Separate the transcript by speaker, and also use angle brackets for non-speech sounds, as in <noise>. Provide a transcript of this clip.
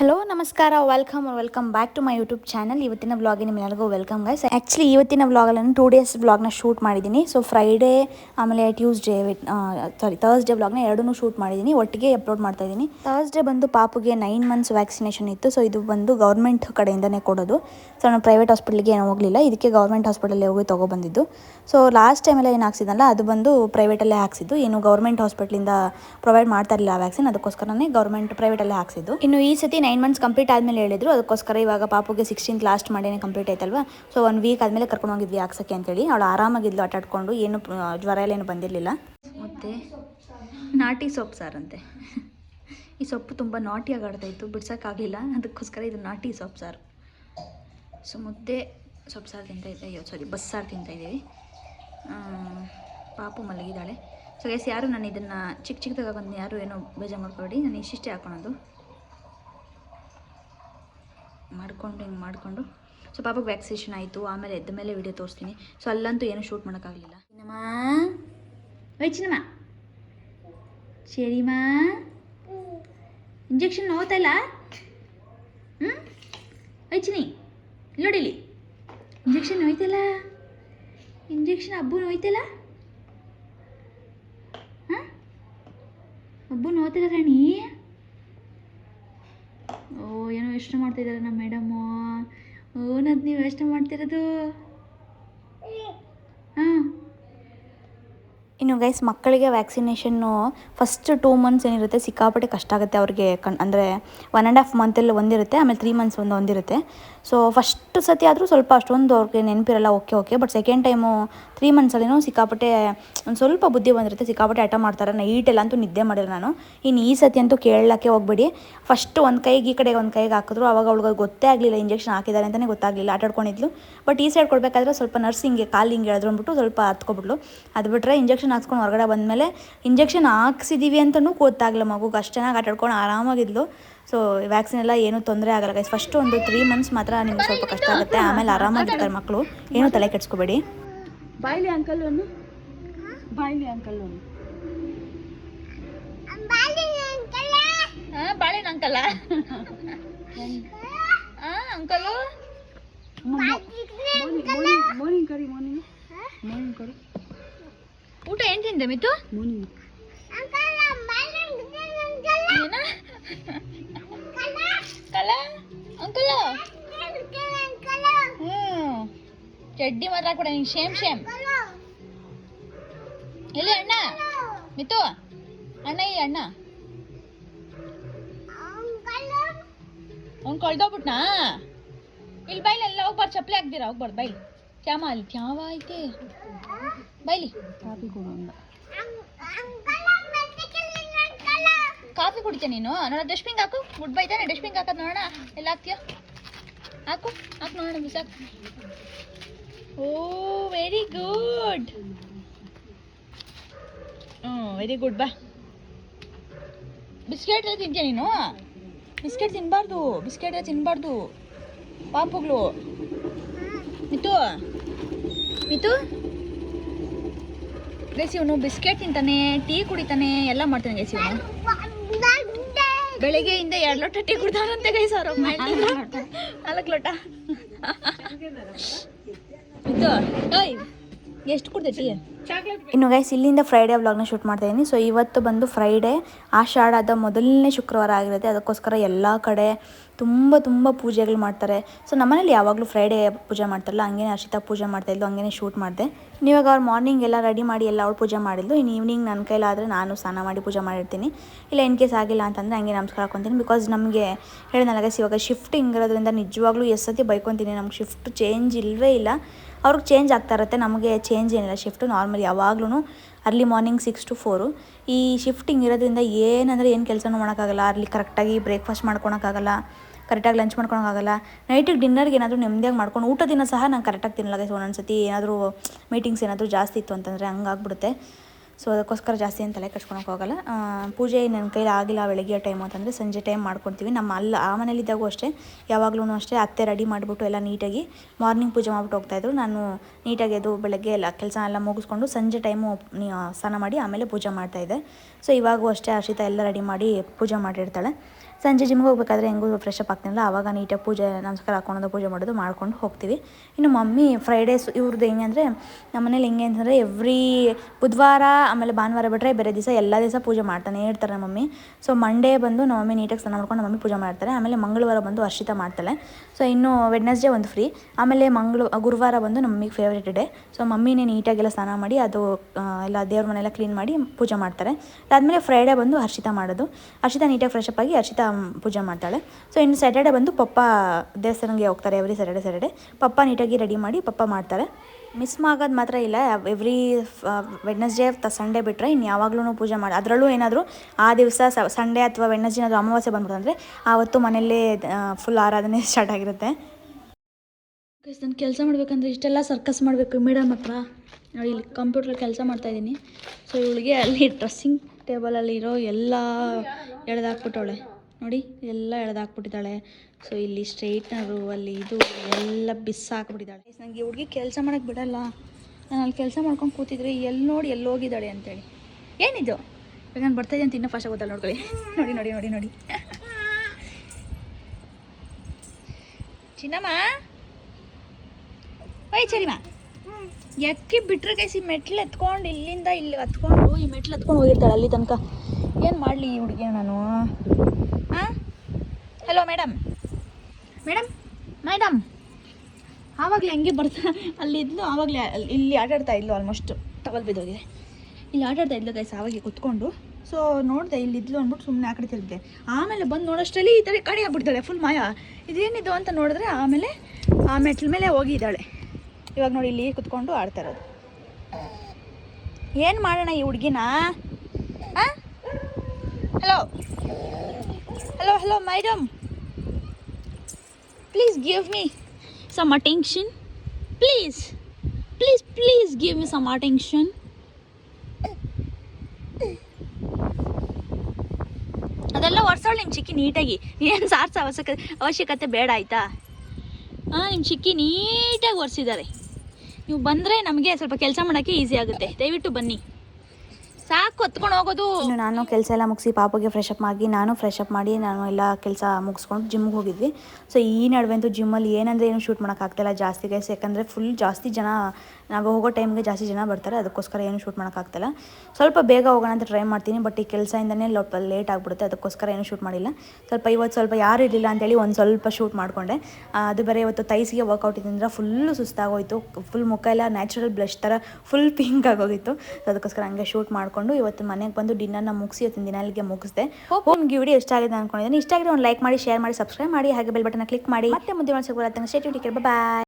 Speaker 1: Hello ನಮಸ್ಕಾರ welcome welcome back to my YouTube channel ಇವತ್ತಿನ ವ್ಲಾಗ್ಗೆ ನಿಮ್ಮೆಲ್ಲರಿಗೂ ವೆಲ್ಕಮ್ ಗೈಸ್ ಆ್ಯಕ್ಚುಲಿ ಇವತ್ತಿನ ವ್ಲಾಗಲ್ಲಿ ನಾನು ಟೂ ಡೇಸ್ ವ್ಲಾಗ್ನ ಶೂಟ್ ಮಾಡಿದ್ದೀನಿ. ಸೊ ಫ್ರೈಡೇ ಆಮೇಲೆ ಟ್ಯೂಸ್ಡೇ ಸಾರಿ ಥರ್ಸ್ಡೇ ವ್ಲಾಗ್ನ ಎರಡೂ ಶೂಟ್ ಮಾಡಿದ್ದೀನಿ. ಒಟ್ಟಿಗೆ ಅಪ್ಲೋಡ್ ಮಾಡ್ತಾ ಇದ್ದೀನಿ. ಥರ್ಸ್ಡೇ ಬಂದು ಪಾಪುಗೆ ನೈನ್ ಮಂತ್ಸ್ ವ್ಯಾಕ್ಸಿನೇಷನ್ ಇತ್ತು. ಸೊ ಇದು ಬಂದು ಗೌರ್ಮೆಂಟ್ ಕಡೆಯಿಂದನೇ ಕೊಡೋದು. ಸೊ ನಾನು ಪ್ರೈವೇಟ್ ಹಾಸ್ಪಿಟ್ಲಿಗೆ ಏನೂ ಹೋಗಲಿಲ್ಲ. ಇದಕ್ಕೆ ಗೌರ್ಮೆಂಟ್ ಹಾಸ್ಪಿಟಲಲ್ಲಿ ಹೋಗಿ ತೊಗೊಬಂದಿದ್ದು. ಸೊ ಲಾಸ್ಟ್ ಟೈಮೆಲ್ಲ ಏನು ಹಾಕ್ಸಿದ್ನಲ್ಲ ಅದು ಬಂದು ಪ್ರೈವೇಟಲ್ಲೇ ಹಾಕ್ಸಿದ್ದು. ಏನು ಗೌರ್ಮೆಂಟ್ ಹಾಸ್ಪಿಟ್ಲಿಂದ ಪ್ರೊವೈಡ್ ಮಾಡ್ತಾ ಇರಲಿಲ್ಲ ವ್ಯಾಕ್ಸಿನ್ ಅದಕ್ಕೋಸ್ಕರನೇ ಗೌರ್ಮೆಂಟ್ ಪ್ರೈವೇಟಲ್ಲೇ ಹಾಕ್ಸಿದ್ದು. ಇನ್ನು ಈ ಸತಿ ನೈನ್ ಮಂತ್ಸ್ ಕಂಪ್ಲೀಟ್ ಆದಮೇಲೆ ಹೇಳಿದ್ರು. ಅದಕ್ಕೋಸ್ಕರ ಇವಾಗ ಪಾಪುಗೆ ಸಿಕ್ಸ್ಟೀನ್ತ್ ಲಾಸ್ಟ್ ಮಾಡೇನೆ ಕಂಪ್ಲೀಟ್ ಆಯ್ತಲ್ವಾ? ಸೊ ಒನ್ ವೀಕ್ ಆದಮೇಲೆ ಕರ್ಕೊಂಡು ಹೋಗಿದ್ವಿ ಹಾಕ್ಸಕ್ಕೆ ಅಂತೇಳಿ. ಅವಳು ಆರಾಮಾಗಿದ್ಲು ಆಟಾಡ್ಕೊಂಡು. ಏನು ಜ್ವರ ಎಲ್ಲ ಏನು ಬಂದಿರಲಿಲ್ಲ. ಮತ್ತು? ನಾಟಿ ಸೊಪ್ಪು ಸಾರಂತೆ. ಈ ಸೊಪ್ಪು ತುಂಬ ನಾಟಿಯಾಗಿ ಆಡ್ತಾ ಇತ್ತು. ಬಿಡ್ಸೋಕ್ಕಾಗಲಿಲ್ಲ. ಅದಕ್ಕೋಸ್ಕರ ಇದು ನಾಟಿ ಸೊಪ್ಪು ಸಾರು. ಸೊ ಮುದ್ದೆ ಸೊಪ್ಪು ಸಾರು ತಿಂತ ಇದ್ದೆ. ಅಯ್ಯೋ ಸಾರಿ ಬಸ್ಸಾರು ತಿಂತ ಇದ್ದೀವಿ. ಪಾಪು ಮಲಗಿದ್ದಾಳೆ. ಸೊ ಗೈಸ್ ಯಾರು ನಾನು ಇದನ್ನು ಚಿಕ್ಕ ಚಿಕ್ಕದಾಗ ಬಂದು ಯಾರು ಏನೋ ಬೇಜಾರು ಮಾಡ್ಕೊಬೇಡಿ. ನಾನು ಇಷ್ಟಿಷ್ಟೇ ಹಾಕೊಳೋದು. ಮಾಡ್ಕೊಂಡು ಹಿಂಗೆ ಮಾಡಿಕೊಂಡು. ಸೊ ಪಾಪಗೆ ವ್ಯಾಕ್ಸಿನೇಷನ್ ಆಯಿತು, ಆಮೇಲೆ ಎದ್ದ ಮೇಲೆ ವಿಡಿಯೋ ತೋರಿಸ್ತೀನಿ. ಸೊ ಅಲ್ಲಂತೂ ಏನೂ ಶೂಟ್ ಮಾಡೋಕ್ಕಾಗಲಿಲ್ಲ. ಚಿನ್ನಮ್ಮ? ಓಯ್ ಚಿನ್ನಮ್ಮ. ಸರಿಮಾ ಇಂಜೆಕ್ಷನ್ ನೋವ್ತಾ ಇಲ್ಲ? ಹ್ಞೂ ಚಿನ್ನಿ ನೋಡಿಲಿ ಇಂಜೆಕ್ಷನ್ ನೋಯ್ತಲ್ಲ ಇಂಜೆಕ್ಷನ್ ಹಬ್ಬು ನೋಯ್ತಲ್ಲ ಹಾಂ ಹಬ್ಬು ನೋಯ್ತಿಲ್ಲ ರಾಣಿ. ಯೋಚನೆ ಮಾಡ್ತಿದ್ದಾರೆ ನಮ್ಮ ಮೇಡಮ್ಮು ಓನದ್ ನೀವು ಯೋಚನೆ ಮಾಡ್ತಿರೋದು? ಹಾಂ. ಇನ್ನು ಗೈಸ್ ಮಕ್ಕಳಿಗೆ ವ್ಯಾಕ್ಸಿನೇಷನ್ನು ಫಸ್ಟ್ ಟೂ ಮಂತ್ಸ್ ಏನಿರುತ್ತೆ, ಸಿಕ್ಕಾಪಟ್ಟೆ ಕಷ್ಟ ಆಗುತ್ತೆ ಅವ್ರಿಗೆ ಕಣ್, ಅಂದರೆ ಒನ್ ಆ್ಯಂಡ್ ಹಾಫ್ ಮಂತಲ್ಲಿ ಒಂದಿರುತ್ತೆ ಆಮೇಲೆ ತ್ರೀ ಮಂತ್ಸ್ ಒಂದು ಒಂದಿರುತ್ತೆ ಸೊ ಫಸ್ಟ್ ಸತಿ ಆದರೂ ಸ್ವಲ್ಪ ಅಷ್ಟೊಂದು ಅವ್ರಿಗೆ ನೆನಪಿರಲ್ಲ okay okay but second time three ಮಂತ್ಸಲ್ಲಿನೂ ಸಿಕ್ಕಾಪಟ್ಟೆ ಒಂದು ಸ್ವಲ್ಪ ಬುದ್ಧಿ ಬಂದಿರುತ್ತೆ, ಸಿಕ್ಕಾಪಟ್ಟೆ ಆಟ ಮಾಡ್ತಾರೆ ನೈಟೆಲ್ಲ ಅಂತೂ ನಿದ್ದೆ ಮಾಡಿಲ್ಲ ನಾನು. ಇನ್ನು ಈ ಸತಿ ಅಂತೂ ಕೇಳಕ್ಕೆ ಹೋಗ್ಬೇಡಿ. ಫಸ್ಟ್ ಒಂದು ಕೈಗೆ, ಈ ಕಡೆ ಒಂದು ಕೈಗೆ ಹಾಕಿದ್ರು, ಅವಾಗ ಅವ್ಳಿಗೆ ಗೊತ್ತೇ ಆಗಲಿಲ್ಲ ಇಂಜೆಕ್ಷನ್ ಹಾಕಿದ್ದಾರೆ ಅಂತಲೇ ಗೊತ್ತಾಗಲಿಲ್ಲ ಆಟ ಆಡ್ಕೊಂಡಿದ್ಲು ಬಟ್ ಈ ಸೈಡ್ ಕೊಡಬೇಕಾದ್ರೆ ಸ್ವಲ್ಪ ನರ್ಸಿಂಗ್ಗೆ ಕಾಲು ಹಿಂಗೆ ಹೇಳಿದ್ರು ಅಂದ್ಬಿಟ್ಟು ಸ್ವಲ್ಪ ಹತ್ಕೊಬಿಟ್ಲು ಅದು ಬಿಟ್ಟರೆ ಇಂಜೆಕ್ಷನ್ ಹಾಕ್ಸ್ಕೊಂಡು ಹೊರಗಡೆ ಬಂದಮೇಲೆ ಇಂಜೆಕ್ಷನ್ ಹಾಕ್ಸಿದ್ದೀವಿ ಅಂತಲೂ ಗೊತ್ತಾಗಲ್ಲ ಮಗುಗೆ ಅಷ್ಟು ಚೆನ್ನಾಗಿ ಆಟಾಡ್ಕೊಂಡು ಆರಾಮಾಗಿದ್ಲು ಸೊ ವ್ಯಾಕ್ಸಿನ್ ಎಲ್ಲ ಏನೂ ತೊಂದರೆ ಆಗಲ್ಲ ಗೈಸ್ ಫಸ್ಟ್ ಒಂದು ತ್ರೀ ಮಂತ್ಸ್ ಮಾತ್ರ ನಿಮ್ಗೆ ಸ್ವಲ್ಪ ಕಷ್ಟ ಆಗುತ್ತೆ ಆಮೇಲೆ ಆರಾಮಾಗಿರ್ತಾರೆ ಮಕ್ಕಳು ಏನೂ ತಲೆ ಕೆಡಿಸ್ಕೋಬೇಡಿ
Speaker 2: ಬಾಯ್ಲಿ ಅಂಕಲ್ ಒಂದು ಬಾಯ್ಲಿ ಅಂಕಲ್ ಒಂದು
Speaker 1: ಬಾಳೆನ ಅಂಕಲ್ಲ ಅಂಕಲು
Speaker 2: ಮಾರ್ನಿಂಗ್ ಕರಿ ಮಾರ್ನಿಂಗ್ ಮಾರ್ನಿಂಗ್ ಕರಿ
Speaker 1: ಊಟ ಏನು ತಿಂದೆ ಮಿತು ಅಂಕಲ? ಹ್ಞೂ ಚಡ್ಡಿ ಮಾತ್ರ ಹಾಕ್ಬಿಡ ನಿಂಗೆ ಶೇಮ್ ಶೇಮ್ ಎಲ್ಲಿ ಅಣ್ಣ? ಮಿತು ಅಣ್ಣ ಈ ಅಣ್ಣ. ಅವ್ನು ಕಳ್ದೋಗ್ಬಿಟ್ನಾ? ಇಲ್ಲಿ ಬೈಲ್, ಎಲ್ಲ ಹೋಗ್ಬಾರ್ದು ಚಪ್ಪಲಿ ಹಾಕ್ದಿರ ಹೋಗ್ಬಾರ್ದು ಬೈಲಿ. ತ್ಯಾಮ ಅಲ್ಲಿ ತ್ಯಾವ ಐತೆ? ಬೈಲಿ.
Speaker 2: ಕಾಫಿ ಕೊಡು ಅಂದ.
Speaker 1: ಕಾಫಿ ಕುಡಿತೀಯ ನೀನು? ನೋಡ ಡಸ್ಟ್ಬಿನ್ ಹಾಕು. ಗುಡ್ ಬೈ ತಾನೆ ಡಸ್ಟ್ಬಿನ್ ಹಾಕೋದು ನೋಡೋಣ. ಎಲ್ಲ ಹಾಕ್ತೀಯ? ಹಾಕು ಹಾಕು ನೋಡೋಣ ಬಿಸಾಕು. ಓ ವೆರಿ ಗುಡ್ ಹ್ಞೂ ವೆರಿ ಗುಡ್ ಬಾ. ಬಿಸ್ಕೆಟ್ ತಿಂತೀಯ ನೀನು? ಬಿಸ್ಕೆಟ್ ತಿನ್ನಬಾರ್ದು ಬಿಸ್ಕೆಟ್ ತಿನ್ನಬಾರ್ದು ಪಾಪುಗಳು. ಮಿತು ಮಿತು? ಗೈಸ್ ಇವನು ಬಿಸ್ಕೆಟ್ ತಿಂತಾನೆ ಟೀ ಕುಡಿತಾನೆ ಎಲ್ಲ ಮಾಡ್ತಾನೆ ಗೈಸ್ ಇವನು. ಬೆಳಿಗ್ಗೆಯಿಂದ ಎರಡು ಲೋಟ ಟೀ ಕುಡ್ದಾರಂತೆ ಗೈಸ್ ಅವ್ರ. ನಾಲ್ಕು ಲೋಟ. ಇದು ಓಯ್. ಎಷ್ಟು ಕೊಡ್ತೈತಿ ಇನ್ನು ಗೈಸ್ ಇಲ್ಲಿಂದ ಫ್ರೈಡೇ ವ್ಲಾಗ್ನ ಶೂಟ್ ಮಾಡ್ತಾ ಇದ್ದೀನಿ ಸೊ ಇವತ್ತು ಬಂದು ಫ್ರೈಡೇ ಆಷಾಢದ ಮೊದಲನೇ ಶುಕ್ರವಾರ ಆಗಿರುತ್ತೆ. ಅದಕ್ಕೋಸ್ಕರ ಎಲ್ಲ ಕಡೆ ತುಂಬ ತುಂಬ ಪೂಜೆಗಳು ಮಾಡ್ತಾರೆ. ಸೊ ನಮ್ಮನೇಲಿ ಯಾವಾಗಲೂ ಫ್ರೈಡೇ ಪೂಜೆ ಮಾಡ್ತಾರಲ್ಲ, ಹಂಗೇನೆ ಹರ್ಷಿತಾ ಪೂಜೆ ಮಾಡ್ತಾಯಿದ್ಲು ಹಂಗೇನೆ ಶೂಟ್ ಮಾಡಿದೆ. ಇವಾಗ ಅವ್ರು ಮಾರ್ನಿಂಗ್ ಎಲ್ಲ ರೆಡಿ ಮಾಡಿ ಎಲ್ಲ ಅವ್ಳು ಪೂಜೆ ಮಾಡಿದ್ಲು. ಇನ್ನು ಈವ್ನಿಂಗ್ ನನ್ನ ಕೈಲಾದರೆ ನಾನು ಸ್ನಾನ ಮಾಡಿ ಪೂಜೆ ಮಾಡಿರ್ತೀನಿ. ಇಲ್ಲ ಇನ್ ಕೇಸ್ ಆಗಿಲ್ಲ ಅಂತಂದರೆ ಹಂಗೆ ನಮಸ್ಕಾರ ಹಾಕೊತೀನಿ. ಬಿಕಾಸ್ ನಮಗೆ ಹೇಳಿದ ಗೈಸ್ ಇವಾಗ ಶಿಫ್ಟಿಂಗ್ ಇರೋದ್ರಿಂದ ನಿಜವಾಗ್ಲೂ ಎಷ್ಟು ಸತಿ ಬೈಕೊತೀನಿ. ನಮ್ಗೆ ಶಿಫ್ಟ್ ಚೇಂಜ್ ಇಲ್ಲವೇ ಇಲ್ಲ. ಅವ್ರಿಗೆ ಚೇಂಜ್ ಆಗ್ತಾ ಇರುತ್ತೆ. ನಮಗೆ ಚೇಂಜ್ ಏನಿಲ್ಲ. ಶಿಫ್ಟು ನಾರ್ಮಲ್ ಯಾವಾಗ್ಲೂ early morning six to four ಈ ಶಿಫ್ಟಿಂಗ್ ಇರೋದ್ರಿಂದ ಏನಂದರೆ ಏನು ಕೆಲಸನೂ ಮಾಡೋಕ್ಕಾಗಲ್ಲ. ಅಲ್ಲಿ ಕರೆಕ್ಟಾಗಿ ಬ್ರೇಕ್ಫಾಸ್ಟ್ ಮಾಡ್ಕೊಳಕ್ಕಾಗಲ್ಲ. ಕರೆಕ್ಟಾಗಿ ಲಂಚ್ ಮಾಡ್ಕೊಳಕ್ಕಾಗಲ್ಲ. ನೈಟಿಗೆ ಡಿನ್ನರ್ಗೆ ಏನಾದರೂ ನೆಮ್ಮದಿಯಾಗಿ ಮಾಡ್ಕೊಂಡು ಊಟ ದಿನ ಸಹ ನಾನು ಕರೆಕ್ಟಾಗಿ ತಿನ್ನಲ್ಲ ಗೈಸ್ ಒಂದೊಂದು ಸತಿ ಏನಾದರೂ ಮೀಟಿಂಗ್ಸ್ ಏನಾದರೂ ಜಾಸ್ತಿ ಇತ್ತು ಅಂತಂದರೆ ಹಂಗಾಗ್ಬಿಡುತ್ತೆ. ಸೊ ಅದಕ್ಕೋಸ್ಕರ ಜಾಸ್ತಿ ಏನು ತಲೆ ಕಟ್ಕೊಳಕ್ಕೆ ಹೋಗಲ್ಲ. ಪೂಜೆ ನನ್ನ ಕೈಲಿ ಆಗಿಲ್ಲ ಬೆಳಗ್ಗೆ ಟೈಮ್ ಅಂತಂದರೆ ಸಂಜೆ ಟೈಮ್ ಮಾಡ್ಕೊಳ್ತೀವಿ ನಮ್ಮ ಅಲ್ಲ, ಆ ಮನೇಲಿದ್ದಾಗೂ ಅಷ್ಟೇ. ಯಾವಾಗಲೂ ಅಷ್ಟೇ ಅತ್ತೆ ರೆಡಿ ಮಾಡಿಬಿಟ್ಟು ಎಲ್ಲ ನೀಟಾಗಿ ಮಾರ್ನಿಂಗ್ ಪೂಜೆ ಮಾಡಿಬಿಟ್ಟು ಹೋಗ್ತಾಯಿದ್ರು ನಾನು ನೀಟಾಗಿ ಅದು ಬೆಳಗ್ಗೆ ಎಲ್ಲ ಕೆಲಸ ಎಲ್ಲ ಮುಗಿಸ್ಕೊಂಡು ಸಂಜೆ ಟೈಮು ಸ್ನಾನ ಮಾಡಿ ಆಮೇಲೆ ಪೂಜೆ ಮಾಡ್ತಾಯಿದ್ದೆ ಸೊ ಇವಾಗೂ ಅಷ್ಟೇ ಹರ್ಷಿತಾ ಎಲ್ಲ ರೆಡಿ ಮಾಡಿ ಪೂಜೆ ಮಾಡಿರ್ತಾಳೆ. ಸಂಜೆ ಜಿಮ್ಗೆ ಹೋಗ್ಬೇಕಾದ್ರೆ ಹೆಂಗೂ ಫ್ರೆಶ್ ಅಪ್ ಆಗ್ತೀನಲ್ಲ, ಆವಾಗ ನೀಟಾಗಿ ಪೂಜೆ, ನಮಸ್ಕಾರ ಹಾಕೊಂಡು ಪೂಜೆ ಮಾಡೋದು ಮಾಡ್ಕೊಂಡು ಹೋಗ್ತೀವಿ. ಇನ್ನು ಮಮ್ಮಿ ಫ್ರೈಡೇಸ್ ಇವ್ರದ್ದು ಹೆಂಗೆ ಅಂದರೆ, ನಮ್ಮ ಮನೇಲಿ ಹೆಂಗೆ ಅಂತಂದರೆ ಎವ್ರಿ ಬುಧವಾರ, ಆಮೇಲೆ ಭಾನುವಾರ ಬಿಟ್ಟರೆ ಬೇರೆ ದಿವಸ ಎಲ್ಲ ದಿವಸ ಪೂಜೆ ಮಾಡ್ತಾನೆ ಇರ್ತಾರೆ ಮಮ್ಮಿ. ಸೊ ಮಂಡೇ ಬಂದು ನಮ್ಮ ಮಮ್ಮಿ ನೀಟಾಗಿ ಸ್ನಾನ ಮಾಡ್ಕೊಂಡು ಮಮ್ಮಿ ಪೂಜೆ ಮಾಡ್ತಾರೆ. ಆಮೇಲೆ ಮಂಗಳವಾರ ಬಂದು ಅರ್ಷಿತ ಮಾಡ್ತಾಳೆ. ಸೊ ಇನ್ನು ವೆಡ್ನೆಸ್ಡೇ ಒಂದು ಫ್ರೀ ಆಮೇಲೆ ಮಂಗಳ, ಗುರುವಾರ ಬಂದು ನಮ್ಮ ಮಮ್ಮಿಗೆ ಫೇವ್ರೇಟ್ ಡೇ ಸೊ ಮಮ್ಮಿನೇ ನೀಟಾಗೆಲ್ಲ ಸ್ನಾನ ಮಾಡಿ ಅದು ಎಲ್ಲ ದೇವ್ರ ಮನೆಯೆಲ್ಲ ಕ್ಲೀನ್ ಮಾಡಿ ಪೂಜೆ ಮಾಡ್ತಾರೆ. ಅದಾದಮೇಲೆ ಫ್ರೈಡೇ ಬಂದು ಹರ್ಷಿತ ಮಾಡೋದು. ಹರ್ಷಿತ ನೀಟಾಗಿ ಫ್ರೆಶ್ ಅಪ್ ಆಗಿ ಹರ್ಷಿತ ಪೂಜೆ ಮಾಡ್ತಾಳೆ. ಸೊ ಇನ್ನು ಸ್ಯಾಟರ್ಡೆ ಬಂದು ಪಪ್ಪ ದೇವಸ್ಥಾನಕ್ಕೆ ಹೋಗ್ತಾರೆ ಎವ್ರಿ ಸ್ಯಾಟರ್ಡೆ ಸ್ಯಾಟರ್ಡೆ ಪಪ್ಪ ನೀಟಾಗಿ ರೆಡಿ ಮಾಡಿ ಪಪ್ಪ ಮಾಡ್ತಾರೆ. ಮಿಸ್ ಆಗೋದು ಮಾತ್ರ ಇಲ್ಲ ಎವ್ರಿ ವೆಡ್ನೆಸ್ಡೇ ಸಂಡೇ ಬಿಟ್ಟರೆ ಇನ್ನು ಯಾವಾಗಲೂ ಪೂಜೆ ಮಾಡಿ, ಅದರಲ್ಲೂ ಏನಾದರೂ ಆ ದಿವಸ ಸಂಡೇ ಅಥವಾ ವೆಡ್ನೆಸ್ಡೇ ಏನಾದರೂ ಅಮಾವಾಸ್ಯೆ ಬಂದ್ಬಿಟ್ಟು ಆವತ್ತು ಮನೆಯಲ್ಲೇ ಫುಲ್ ಆರಾಧನೆ <laughs> ಸ್ಟಾರ್ಟ್ ಆಗಿರುತ್ತೆ.
Speaker 2: ನಾನು ಕೆಲಸ ಮಾಡಬೇಕಂದ್ರೆ ಇಷ್ಟೆಲ್ಲ ಸರ್ಕಸ್ ಮಾಡಬೇಕು ಮೇಡಮ್ ಹತ್ರ. ಇಲ್ಲಿ ಕಂಪ್ಯೂಟ್ರಲ್ಲಿ ಕೆಲಸ ಮಾಡ್ತಾಯಿದ್ದೀನಿ ಸೊ ಇವಳಿಗೆ ಅಲ್ಲಿ ಡ್ರೆಸ್ಸಿಂಗ್ ಟೇಬಲಲ್ಲಿರೋ ಎಲ್ಲ ಎಳೆದಾಕ್ಬಿಟ್ಟವಳೆ. ನೋಡಿ, ಎಲ್ಲ ಎಳೆದಾಕ್ಬಿಟ್ಟಿದ್ದಾಳೆ. ಸೊ ಇಲ್ಲಿ ಸ್ಟ್ರೈಟ್ನರು ಅಲ್ಲಿ ಇದು, ಎಲ್ಲ ಬಿಸಾಕ್ಬಿಟ್ಟಿದ್ದಾಳೆ. ನನಗೆ ಹುಡುಗಿ ಕೆಲಸ ಮಾಡೋಕ್ಕೆ ಬಿಡಲ್ಲ. ನಾನು ಅಲ್ಲಿ ಕೆಲಸ ಮಾಡ್ಕೊಂಡು ಕೂತಿದ್ರೆ ಎಲ್ಲಿ ನೋಡಿ ಎಲ್ಲಿ ಹೋಗಿದ್ದಾಳೆ ಅಂತೇಳಿ. ಏನಿದು? ಈಗ ನಾನು ಬರ್ತಾ ಅಂತ ಇನ್ನೂ ಫಾಸ್ಟ್ ಗೊತ್ತಲ್ಲ ನೋಡ್ಕೊಳ್ಳಿ. <laughs> ನೋಡಿ ನೋಡಿ ನೋಡಿ ನೋಡಿ. ಚಿನ್ನಮ್ಮ? ಓಯ್, ಚರಿಮಾ. ಎಕ್ಕಿ ಬಿಟ್ರೆ ಕೈಸಿ ಮೆಟ್ಲು ಎತ್ಕೊಂಡು ಇಲ್ಲಿಂದ ಇಲ್ಲಿ ಹತ್ಕೊಂಡು ಈ ಮೆಟ್ಲು ಹತ್ಕೊಂಡು ಹೋಗಿರ್ತಾಳೆ ಅಲ್ಲಿ ತನಕ. ಏನು ಮಾಡಲಿ ಈ ಹುಡುಗಿಯ ನಾನು? ಹಲೋ ಮೇಡಮ್ ಮೇಡಮ್ ಮೇಡಮ್ ಆವಾಗಲೇ ಹಂಗೆ ಬರ್ತಾ, ಅಲ್ಲಿ ಇದ್ಲು, ಆವಾಗಲೇ ಇಲ್ಲಿ ಆಟಾಡ್ತಾ ಇದ್ಲು ಆಲ್ಮೋಸ್ಟ್ ಟವಲ್ ಬಿದ್ದೋಗಿದೆ. ಇಲ್ಲಿ ಆಟಾಡ್ತಾ ಇದ್ಲು ಗೈಸ್ ಆವಾಗೆ ಕುತ್ಕೊಂಡು. ಸೊ ನೋಡಿದೆ, ಇಲ್ಲಿ ಇದ್ಲು ಅಂದ್ಬಿಟ್ಟು ಸುಮ್ಮನೆ ಆ ಕಡೆ ತಿರುಗಿದೆ. ಆಮೇಲೆ ಬಂದು ನೋಡೋಷ್ಟರಲ್ಲಿ ಈ ಥರ ಕಡೆ ಆಗ್ಬಿಡ್ತಾಳೆ ಫುಲ್ ಮಾಯ. ಇದೇನಿದು ಅಂತ ನೋಡಿದ್ರೆ ಆಮೇಲೆ, ಆ ಮೆಟ್ಲ ಮೇಲೆ ಹೋಗಿದ್ದಾಳೆ ಇವಾಗ ನೋಡಿ, ಇಲ್ಲಿ ಕುತ್ಕೊಂಡು ಆಡ್ತಾ ಇರೋದು. ಏನು ಮಾಡೋಣ ಈ ಹುಡುಗಿನ? Hello hello hello madam please give me some attention. Please. Please, please give me some attention. ಅದೆಲ್ಲ ಒರ್ಸೋಳು ನಿಮ್ಮ ಚಿಕ್ಕಿ ನೀಟಾಗಿ ನೀನು ಸಾರ್ಸ ಅವಶ್ಯಕ ಅವಶ್ಯಕತೆ ಬೇಡ ಆಯಿತಾ ಹಾಂ ನಿಮ್ಮ ಚಿಕ್ಕಿ ನೀಟಾಗಿ ಒರೆಸಿದ್ದಾರೆ ನೀವು ಬಂದರೆ ನಮಗೆ ಸ್ವಲ್ಪ ಕೆಲಸ ಮಾಡೋಕ್ಕೆ ಈಸಿ ಆಗುತ್ತೆ ದಯವಿಟ್ಟು ಬನ್ನಿ ಸಾಕು, ಹೊತ್ಕೊಂಡು ಹೋಗೋದು.
Speaker 1: ನಾನು ಕೆಲಸ ಎಲ್ಲ ಮುಗಿಸಿ ಪಾಪಗೆ ಫ್ರೆಶ್ ಅಪ್ ಆಗಿ ನಾನು ಫ್ರೆಶ್ ಅಪ್ ಮಾಡಿ ನಾನು ಎಲ್ಲ ಕೆಲಸ ಮುಗಿಸ್ಕೊಂಡು ಜಿಮ್ಗೆ ಹೋಗಿದ್ವಿ. ಸೊ ಈ ನಡುವೆ ಅಂತೂ ಜಿಮ್ಮಲ್ಲಿ ಏನಂದರೆ ಏನು ಶೂಟ್ ಮಾಡೋಕ್ಕಾಗ್ತಿಲ್ಲ ಜಾಸ್ತಿ ಗೈಸ್ ಯಾಕಂದರೆ ಫುಲ್ ಜಾಸ್ತಿ ಜನ, ನಾವು ಹೋಗೋ ಟೈಮ್ಗೆ ಜಾಸ್ತಿ ಜನ ಬರ್ತಾರೆ, ಅದಕ್ಕೋಸ್ಕರ ಏನು ಶೂಟ್ ಮಾಡೋಕ್ಕಾಗ್ತಿಲ್ಲ ಸ್ವಲ್ಪ ಬೇಗ ಹೋಗೋಣ ಅಂತ ಟ್ರೈ ಮಾಡ್ತೀನಿ ಬಟ್ ಈ ಕೆಲಸದಿಂದನೇ ಲೋಪ ಲೇಟ್ ಆಗಿಬಿಡುತ್ತೆ, ಅದಕ್ಕೋಸ್ಕರ ಏನು ಶೂಟ್ ಮಾಡಿಲ್ಲ. ಸ್ವಲ್ಪ ಇವತ್ತು ಸ್ವಲ್ಪ ಯಾರು ಇರಲಿಲ್ಲ ಅಂತೇಳಿ ಒಂದು ಸ್ವಲ್ಪ ಶೂಟ್ ಮಾಡಿಕೊಂಡೆ. ಅದು ಬೇರೆ ಇವತ್ತು ತೈಸಿಗೆ ವರ್ಕೌಟ್ ಇದ್ದಂದ್ರೆ ಫುಲ್ಲು ಸುಸ್ತಾಗೋಯಿತು ಫುಲ್ ಮುಖ ಎಲ್ಲ ನ್ಯಾಚುರಲ್ ಬ್ಲಷ್ ಥರ ಫುಲ್ ಪಿಂಕ್ ಆಗೋಗಿತ್ತು. ಸೊ ಅದಕ್ಕೋಸ್ಕರ ಹಂಗೆ ಶೂಟ್ ಮಾಡಿಕೊಂಡು. ಇವತ್ತು ಮನೆಗೆ ಬಂದು ಡಿನ್ನರ್ನ ಮುಗಿಸಿ ಇವತ್ತಿನ ದಿನ ಅಲ್ಲಿಗೆ ಮುಗಿಸಿದೆ. ಹೋಮ್ ನಿಮ್ಗೆ ವಿಡಿಯೋ ಇಷ್ಟ ಆಗಿದೆ ಅನ್ಕೊಂಡಿದ್ದೀನಿ. ಇಷ್ಟ ಆಗಿದೆ ಒಂದು ಲೈಕ್ ಮಾಡಿ ಶೇರ್ ಮಾಡಿ ಸಬ್ಸ್ಕ್ರೈಬ್ ಮಾಡಿ, ಹಾಗೆ ಬೆಲ್ ಬಟನ್ ಕ್ಲಿಕ್ ಮಾಡಿ. ಮತ್ತೆ ಮುಂದೆ ಒಂದು ಸಿಗೋಲ್ಲ ಸ್ಟೇಟ್ ಬಾಯ್